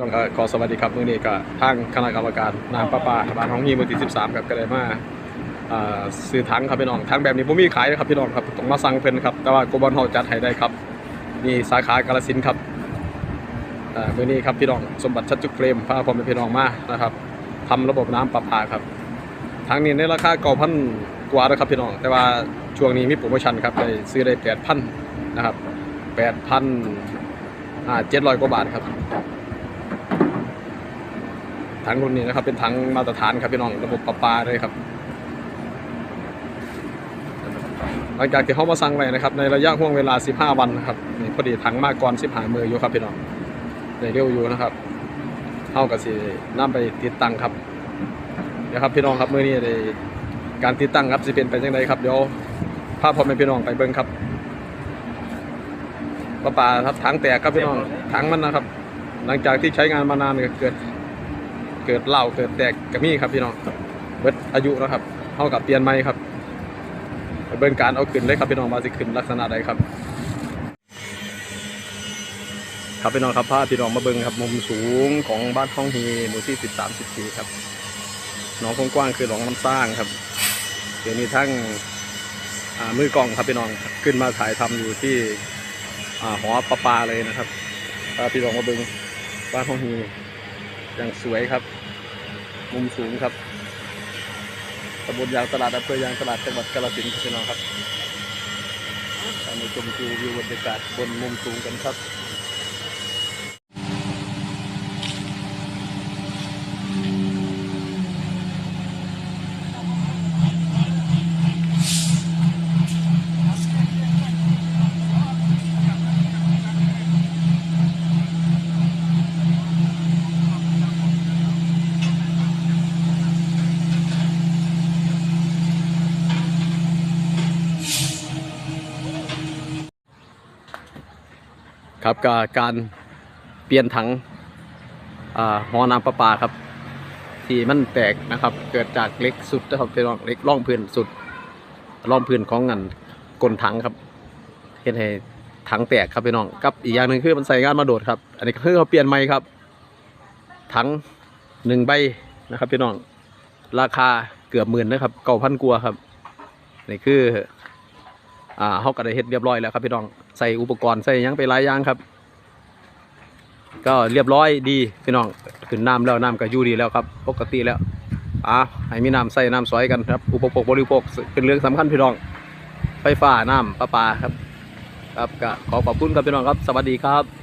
ต้องขอสวัสดีครับมื้อนี้ก็ทางคณะกรรมการน้ำประปาบ้านห้องฮีมู่ที่13ครับก็ไดมาซื้อถังครับพี่น้องถังแบบนี้ผมมีขายนะครับพี่น้องครับต้องมาสั่งเพิ่นครับแต่ว่าโกบอลเฮาจัดให้ได้ครับนี่สาขากาฬสินครับมื้อนี้ครับพี่น้องสมบัติชัดจุกเฟรมพาผมเป็นพี่น้องมานะครับทำระบบน้ำประปาครับถังนี้ในราคา9,000กว่านะครับพี่น้อง แต่ว่าช่วงนี้มีโปรโมชั่นครับได้ซื้อได้8,000นะครับ8,000อ่า700กว่าบาทครับ ถังรุ่นนี้นะครับ เป็นถังมาตรฐานครับพี่น้องระบบประปาเลยครับ หลังจากที่เขามาสั่งไว้นะครับ ในระยะห่วงเวลา 15 วันนะครับนี่พอดีถังมากก่อน15มืออยู่ครับพี่น้องในเร็วอยู่นะครับเข้ากับสินำไปติดตั้งครับเดี๋ยวครับพี่น้องครับมื้อนี้ได้การติดตั้งครับสิเป็นไปจังไดครับเดี๋ยวพาพ่อแม่พี่น้องไปเบิ่งครับประปาครับถังแตกครับพี่น้องถังมันนะครับ หลังจากที่ใช้งานมานานเนี่ยเกิด เกิดเหล่าเกิดแตกกระมี่ครับพี่น้องเบิดอายุแล้วครับเท่ากับเปลี่ยนใหม่ครับไปเบิ่งการเอาขึ้นเลยครับพี่น้องมาสิขึ้นลักษณะใดครับ ครับพี่น้องครับพาพี่น้องมาเบิ่งครับมุมสูงของบ้านห้องฮีหมู่ที่13 14ครับหนองกว้างๆคือหนองน้ำสร้างครับ เดี๋ยวนี้ทั้งอ่ามือกล้องครับพี่น้องขึ้นมาถ่ายทำอยู่ที่อ่าหอประปาเลยนะครับพาพี่น้องมาเบิ่งบ้านห้องฮี อย่างสวยครับ มุมสูงครับตำบลยางตลาดอำเภอยางตลาดจังหวัดกาฬสินธุ์พี่น้องครับเรามาชมดูวิวบรรยากาศบนมุมสูงกันครับ ครับกการเปลี่ยนถังอ่าหอน้ำประปาครับ ที่มันแตกนะครับ เกิดจากเล็กสุดนะครับพี่น้องเล็กร่องพื้นสุดร่องพื้นของงันกลนถังครับเห็นให้ถังแตกครับพี่น้องกับอีกอย่างหนึ่งคือมันใส่งานมาโดดครับ อันนี้คือเขาเปลี่ยนใหม่ครับ ถังหนึ่งใบนะครับพี่น้องราคาเกือบหมื่นนะครับเก้าพันกัวาครับนี่คือ อ่าเขาก็ได้เฮ็ดเรียบร้อยแล้วครับพี่น้องใส่อุปกรณ์ใส่ยังไปหลายอย่างครับ ก็เรียบร้อยดีพี่น้องขึ้นน้ำแล้วน้ำก็อยู่ดีแล้วครับ ปกติแล้วอ่าให้มีน้ำใส่น้ำสวยกันครับอุปโภคบริโภคเป็นเรื่องสำคัญพี่น้อง ไฟฟ้าน้ำประปาครับ ครับก็ขอขอบคุณครับพี่น้องครับ สวัสดีครับ